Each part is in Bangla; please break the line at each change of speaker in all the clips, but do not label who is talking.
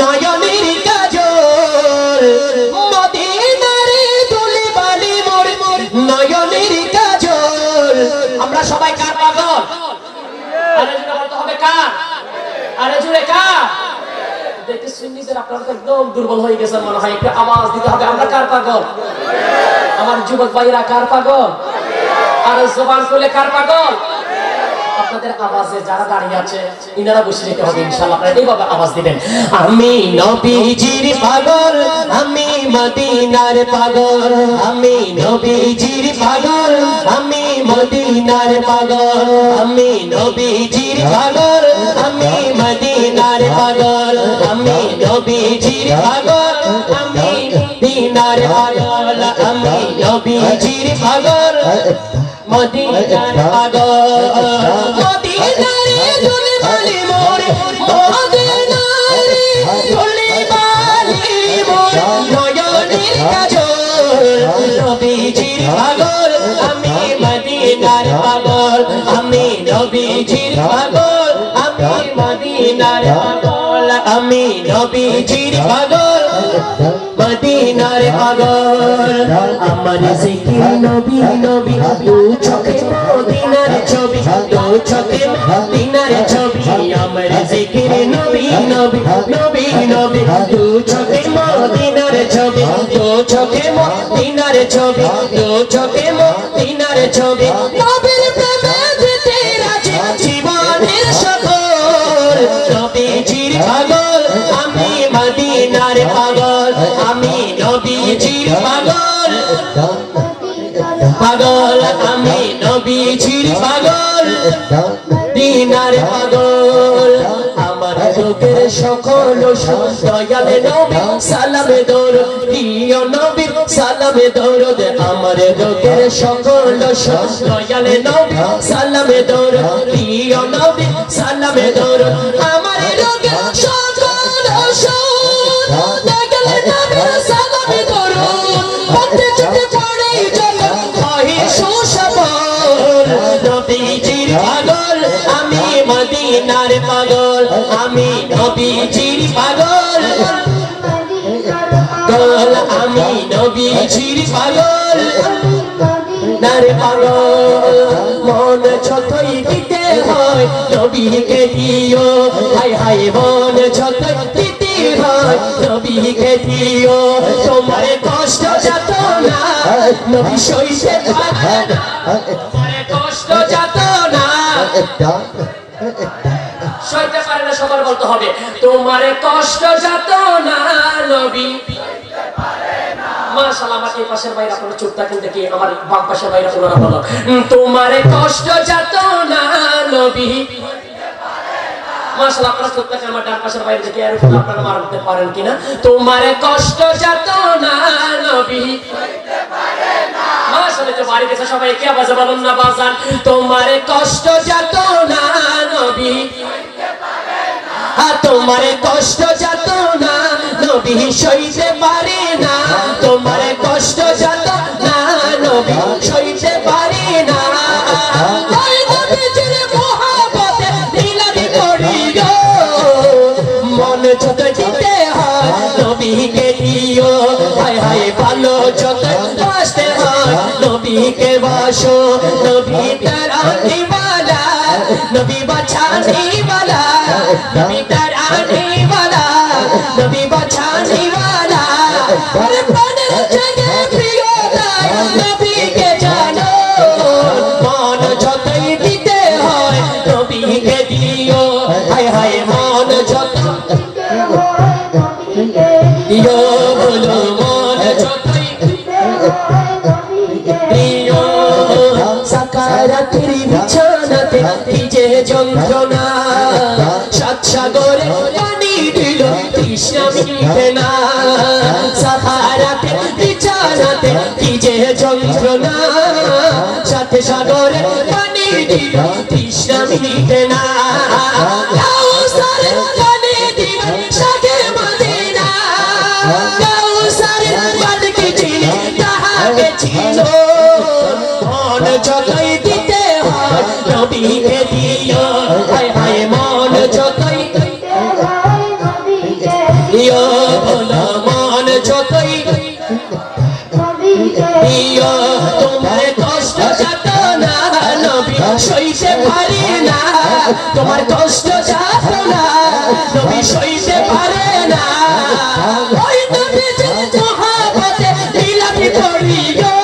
নয়নের কাজল। মদিনার দুলে বাড়ি মোর, নয়নের কাজল। আমরা সবাই কার পাগল? হবে কার? আরে জুড়ে কার? দেখে সুন্নিদের একদম দুর্বল হয়ে গেছেন মনে হয়, একটু আওয়াজ দিতে হবে। আমরা কার পাগল? আমার যুবক ভাইরা কার পাগল? আর জবান খুলে কার পাগল? আপনাদের আওয়াজে যারা দাঁড়িয়ে আছে, ইনারা বসে যেতে হবে, ইনশাআল্লাহ। এইভাবে আওয়াজ দিবেন। আমি নবীজির পাগল, আমি মদিনার পাগল। আমি নবীজির পাগল, আমি মদিনার পাগল। আমি নবীজির পাগল, আমি মদিনার পাগল। আমি নবীজির পাগল, আমি মদিনার পাগল। আমি নবীজির পাগল। মদিনার পাগল মদিনারে দুলে বালি মোর মদিনারে দুলে বালি মোর নয়নের কাজল নবীজির পাগল আমি মদিনার পাগল আমি নবীজির পাগল আমি মদিনার পাগল আমি নবীজির পাগল মদিনার পাগল আমার জিকির নবী নবী দু মদিনার ছবি, আমার জিকির নবী নবী নবী নবী। চোখে মদিনার ছবি চোখে মদিনার ছবি চোখে মদিনার ছবি। নবীর প্রেমে যেতে রাজি, জীবনের সকল নবীজির পাগল, আমি মদিনার পাগল। আমি নবীজির পাগল। পাগল, আমি নবীজির পাগল। দিনার পাগল, আমার লোকের সকল দয়ালে নবী সালামে দৌড় প্রিয় নবী সালামে দৌড় আমার লোকের সকল দয়ালে নবী সালামে দৌড় প্রিয় নবী সালামে দৌড় নবীজির পাগল, নারে পাগল, মন যতই দিতে হয় নবীকে দিও হাই হাই মন যতই দিতে হয় নবীকে দিও, তোমার কষ্ট যত না, নবী সইতে পারে কষ্ট যত না। সইতে পারে সবার বলতে হবে, তোমার কষ্ট যত না, নবী। মাশাআল্লাহ আমার এই পাশের বাইরে আপনারা চুপ থাকেন দেখি, আমার বাম পাশের বাইরে ওনারা বলো। তোমার কষ্ট যত না নবী পারেন কিনা? তোমার কষ্ট যত না নবী। তোমার কষ্ট যত না নবী সইতে বাসো নবী তারা বালা নবী বাছানি বালা নবী বালা যন্ত্রণা। সাত সাগরে পানি দিল, তৃষ্ণা মিটে না। সাহারাতে বিছানাতে কি যে যন্ত্রণা। সাথে সাগরে পানি দিল, তৃষ্ণা মিটে না। তোমার কষ্ট যাত না নবী সইতে পারে না। ওই যে মহাপতে বিলাপি গো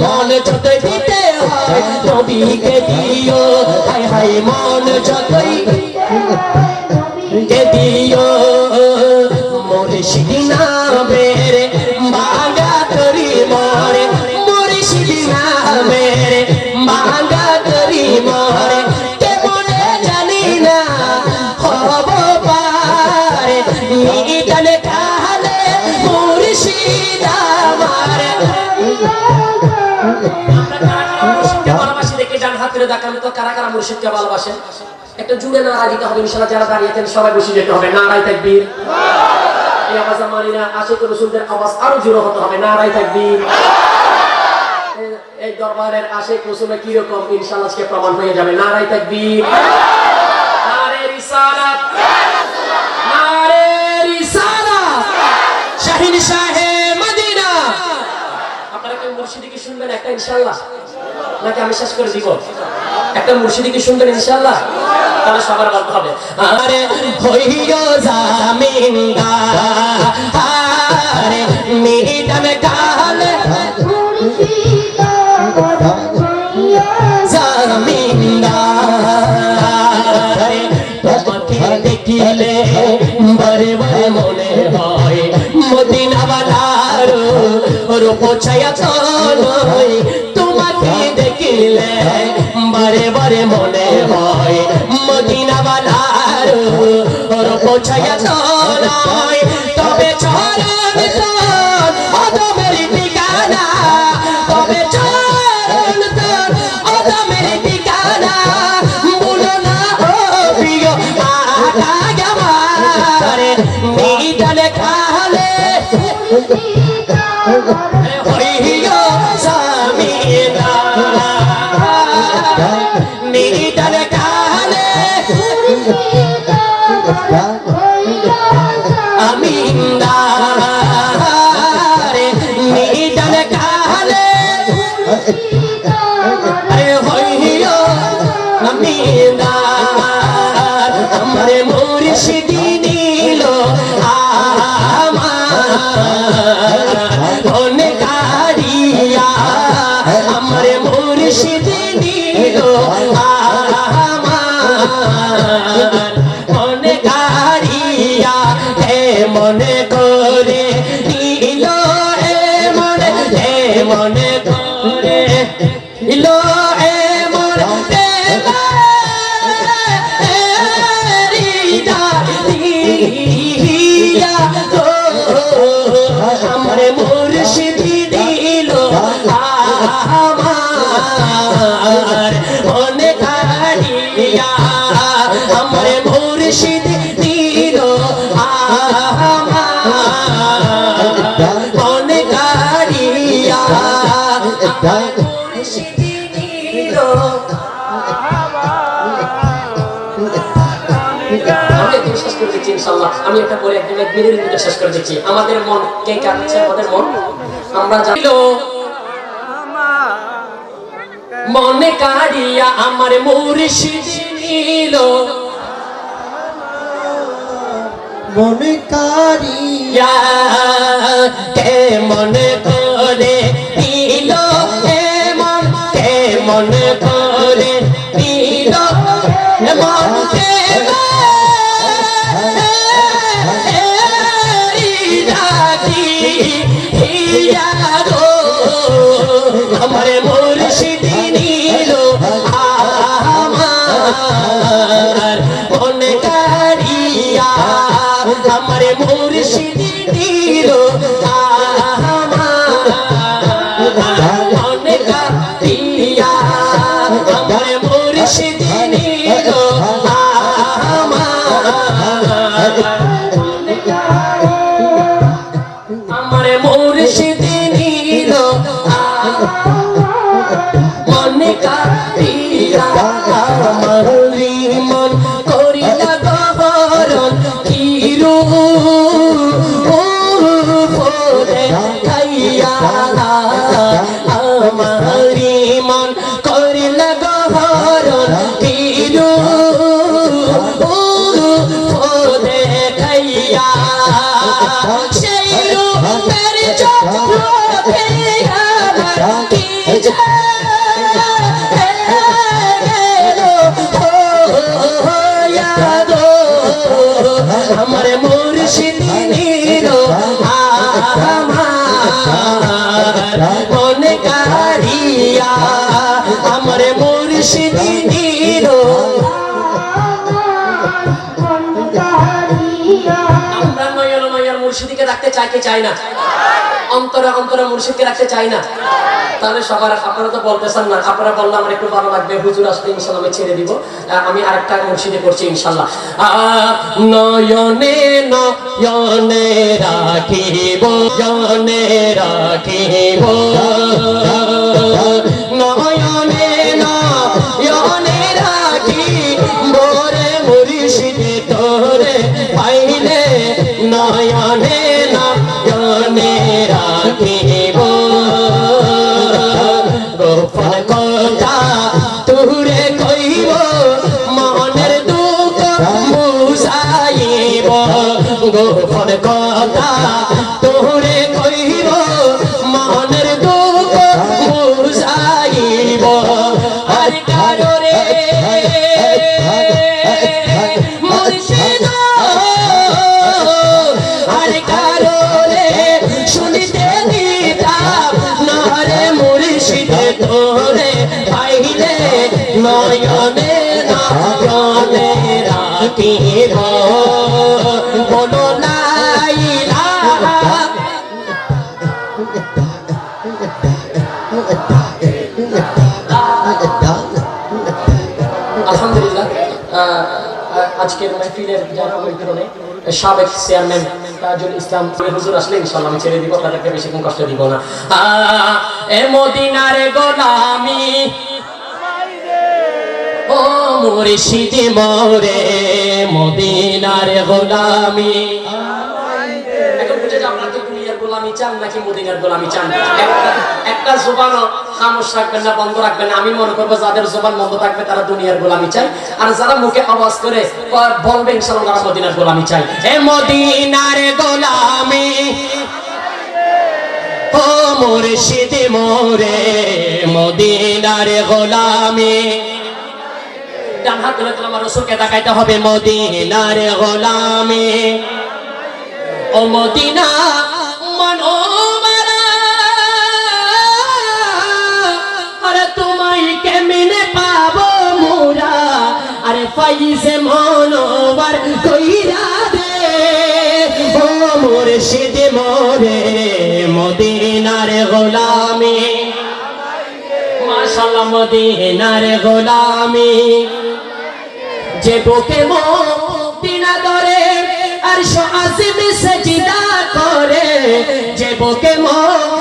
মন যতই দিতে হয় নবীকে দিও? হায় হায়, মন যতই দেখে যান হাত তুলে তো কারা কারা মুর্শিদকে ভালোবাসেন একটা জুড়ে নাড়া দিতে হবে ইনশাল্লাহ যারা দাঁড়িয়েছেন সবাই বসে যেতে হবে। এই আওয়াজ মানি না, আশিক রসুলদের আওয়াজ আরও জোরে হতে হবে। এই- দরবারের ইনশাল্লাহ আজকে প্রমাণ হয়ে যাবে। নারাই নারে রিসালাত। নারে রিসালাত। শাহিন শাহে মদিনা। আপনারা কি মুর্শিদি শুনবেন একটা ইনশাল্লাহ নাকি আমি শেষ করে দিব? একটা মুর্শিদি কি শুনবেন ইনশাল্লাহ তাহলে সবার গল্প হবে। আরে হইও জামিনদা আরে মিহিদামে কালে দেখিলে বারে বারে মনে হয় মদিনাওয়ালার রূপ ছায়া নয় তোমাকে দেখিলে বারে বারে মনে হয় মদিনা মদিনাওয়ালার রূপ তো নয় আমি একটা পরে একদম এক মিনিটের ভিতরে শেষ করে দিচ্ছি। আমাদের মন কে কাঁদছে? আমাদের মন? আমরা জানিল মনে কারিয়া আমার মুর্শিদ নিল।
মনে
কারিয়া কে মনে করে নিল হে মন? কে মনে করে নিল মন? রাখতে চাই না। অন্তরে অন্তরে মুর্শিদকে রাখতে চাই না। তাহলে সবার, আপনারা তো বলতেছেন না, আপনারা বললে আমার একটু ভালো লাগবে। হুজুর আসলে ইনশাল্লাহ আমি ছেড়ে দিব। আমি আরেকটা মুর্শিদে করছি ইনশাল্লাহ নয়নে নয়নে রাখিব নয়নে রাখিব। নয়নে নয়নে রাখিব গোপন কথা তুরে কইব মনের দুঃখ মুসাইব গোপন কথা মাহফিলের ঐক্যনে সাবেক চেয়ারম্যান তাজুল ইসলাম হুজুর আসলে ইনশাল্লাহ আমি ছেড়ে দিব তাদেরকে বেশিক্ষণ কষ্ট দিব না। এ মদিনারে গোলামি, ও মুর্শিদি মোরে, মদিনারে গোলামি। এখন বুঝে যাও আপনারা কি দুনিয়ার গোলামি চান নাকি মদিনার গোলামি চান? একটা জোবানও খামোশ রাখবেন না, বন্ধ রাখবেন। আমি মনে করব যাদের জোবান বন্ধ থাকবে তারা দুনিয়ার গোলামি চাই আর যারা মুখে আওয়াজ করে বলবে ইনশাআল্লাহ মদিনার গোলামি চাই হে মদিনার গোলামি, ও মুর্শিদ মোরে, মদিনার গোলামি। ডান হাত ধরে তোমার রসুলকে দেখাইতে হবে, মদিনার গোলামি। ও মদিনা মনোমারা পাইছে মনোবার কইরা দে। ও মুর্শিদ মোরে, মদিনার গোলামি। মাশাআল্লাহ, মদিনার গোলামি। যে বুকে মদিনা ধরে, আর আসিম সজিদা করে, যে বুকে মদিনা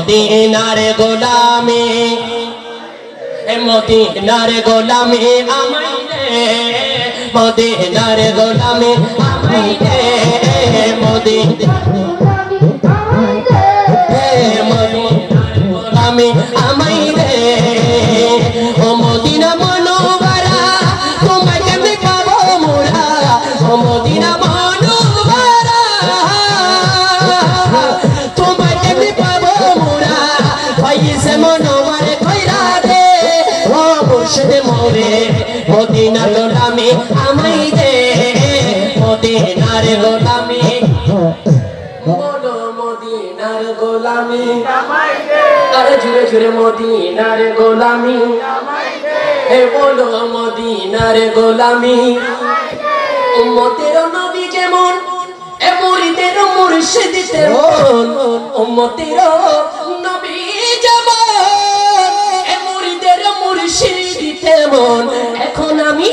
মদিনার গোলামি এ মদিনার গোলামি আমাই মদিনার গোলামি আমাই দে জুড়ে মদিনার গোলামি। হে বলো মদিনার গোলামি। উম্মতের নবী যেমন, এ মুরিদের মুর্শিদ তেমন। উম্মতের নবী যেমন, এ মুরিদের মুর্শিদ তেমন। এখন আমি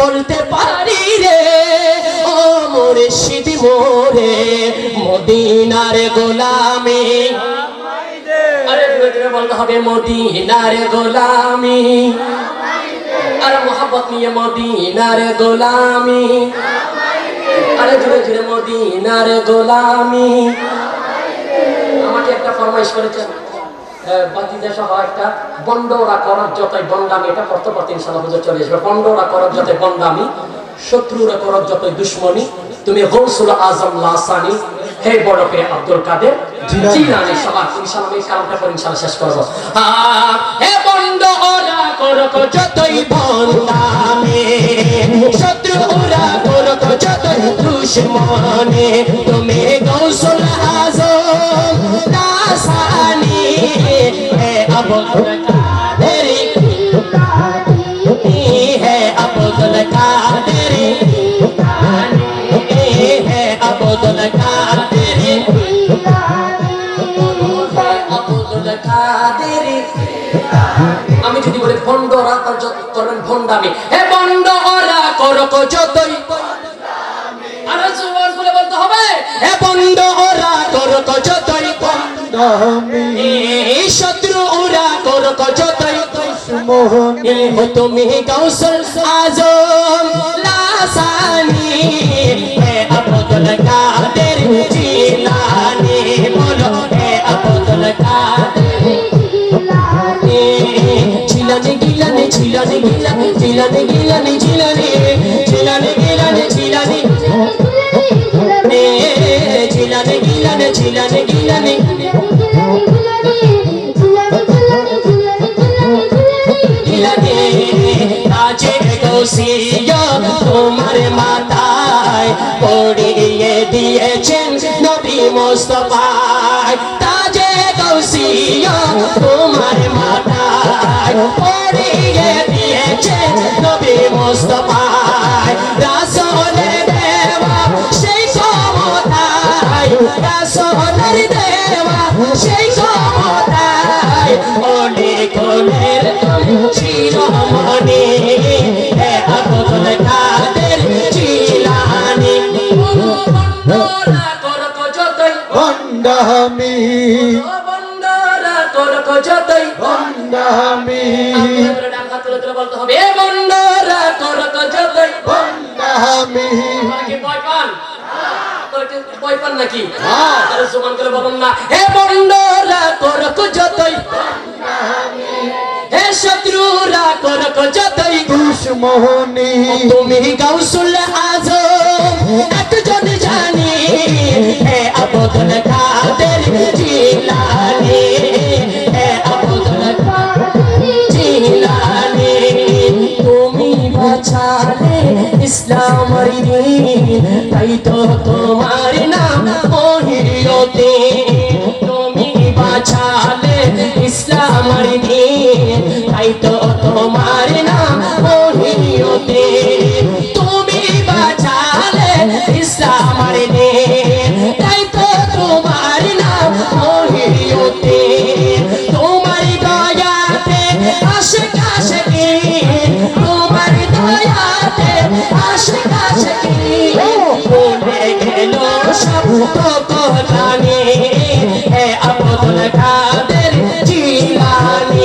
বলতে পারি রে, ও মুর্শিদ মোরে, মদিনার গোলামি। বলতে হবে, মদিনার গোলামি। আরে মোহাম্মত নিয়ে মদিনার গোলামি। আরে ধীরে ধীরে মদিনার গোলামি। আমাকে একটা ফরমাইশ করেছেন বন্ডরা করার বন্ডামি, এটা বুঝে চলে আসবে। বন্ডরা করার বন্ডামি, শত্রুরা করার দুশ্মনী, তুমি গৌসুল আজম লাসানি হে বড় পে আব্দুল কাদের
জিলানী।
সবার। ইনশাল্লাহ আমি কালামটা করে ইনশাল্লাহ শেষ করব। হে বন্ড ওরা করক যতই বন্দামে শত্রু ওরা করক যতই দুশ্মনে। তুমি গৌসুল আজম লাসানি হে আব্দুল আমি যদি বলি, ভণ্ড ওরা করবেন ভণ্ডামি। হে ভণ্ড ওরা করক যতই। আরও সুবহান বলে বলতে হবে। হে ভণ্ড ওরা করক যতই ভণ্ডামি। শত্রু করক যতই তুমি কাউসল আজম চিলানি গিলানি চিলানি চিলানি গিলানি চিলানি চিলানি গিলানি চিলানি গিলানি তোমার মাথায় পড়িয়ে দিয়েছেন নবী মোস্তফায়। তাজে কৌশিয়া তোমার মাথায় দিয়েছেন নবী মোস্তফায় রাসূলের দেওয়া সেই ক্ষমতায় রাসূলের দেওয়া সেই ক্ষমতায় অনেক অনেক
বন্দামি
বন্দরা যতই
বন্দামি
আপনাদের ডান হাত তুলে তুলে বলতে হবে। এ বন্দরা করক যতই
বন্দামি
আপনারা কি ভয় পান? ভয় পান নাকি। তাহলে জবান করে বলুন না। হে বন্দরা করক যতই হে শত্রুরা করক যতই
দুশ্মনি।
তুমি গাউসুল আজম একজন জানি হে কাদের। জিলানি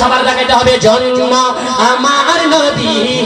সবার দেখাইতে হবে জন্ম আমার নবীর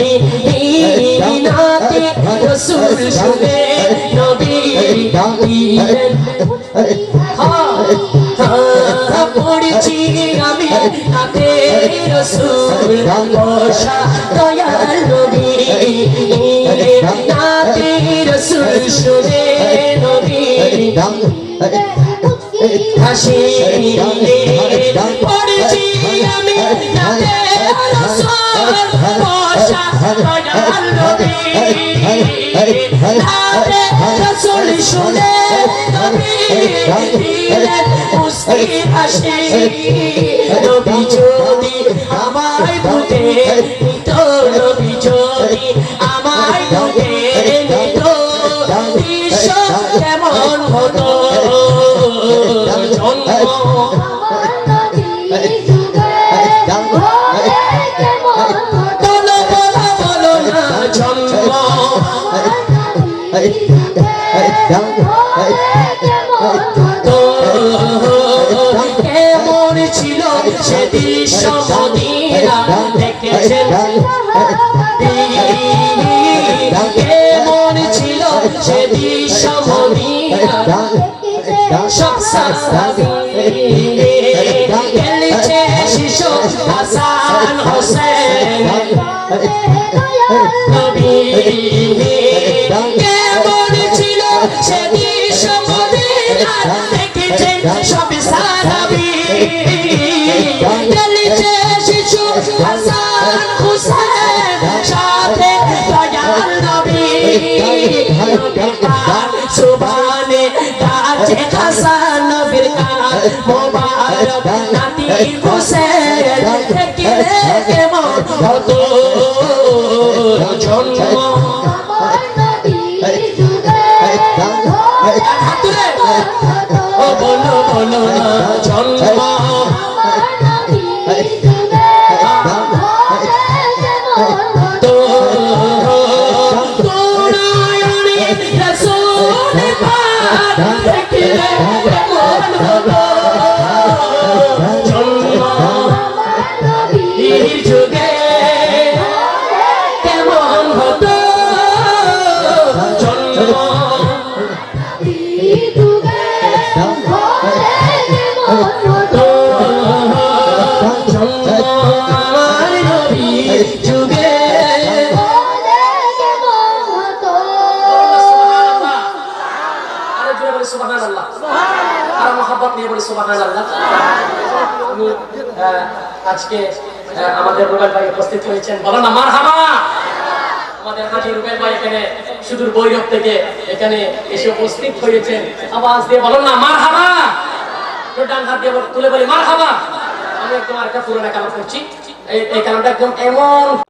নবী নাতে রসুল শুনে নবী পড়েছি আমি নাতে রসুল বসা দয়াল নবী নাতে রসুল হাসিলে শুনে আমায় বুঝে নিত নবী কেমন ছিল সে সব সাহাবী শিশু হাসান হোসেন মোবারক নাতি হোসেন দেখিলে কেমন হতো জন্ম আজকে আমাদের রুবেল ভাই উপস্থিত হয়েছেন। বলো না, মারহাবা! আমাদের হাজি রুবেল ভাই এখানে, সুদূর বৈরব থেকে এখানে এসে উপস্থিত হয়েছেন। আওয়াজ দিয়ে বলো না মার হামা ডান হাত দিয়ে তুলে বলি, মারহাবা! আমি একদম আরেকটা পুরো লেখা করছি। এই কালামটা একদম এমন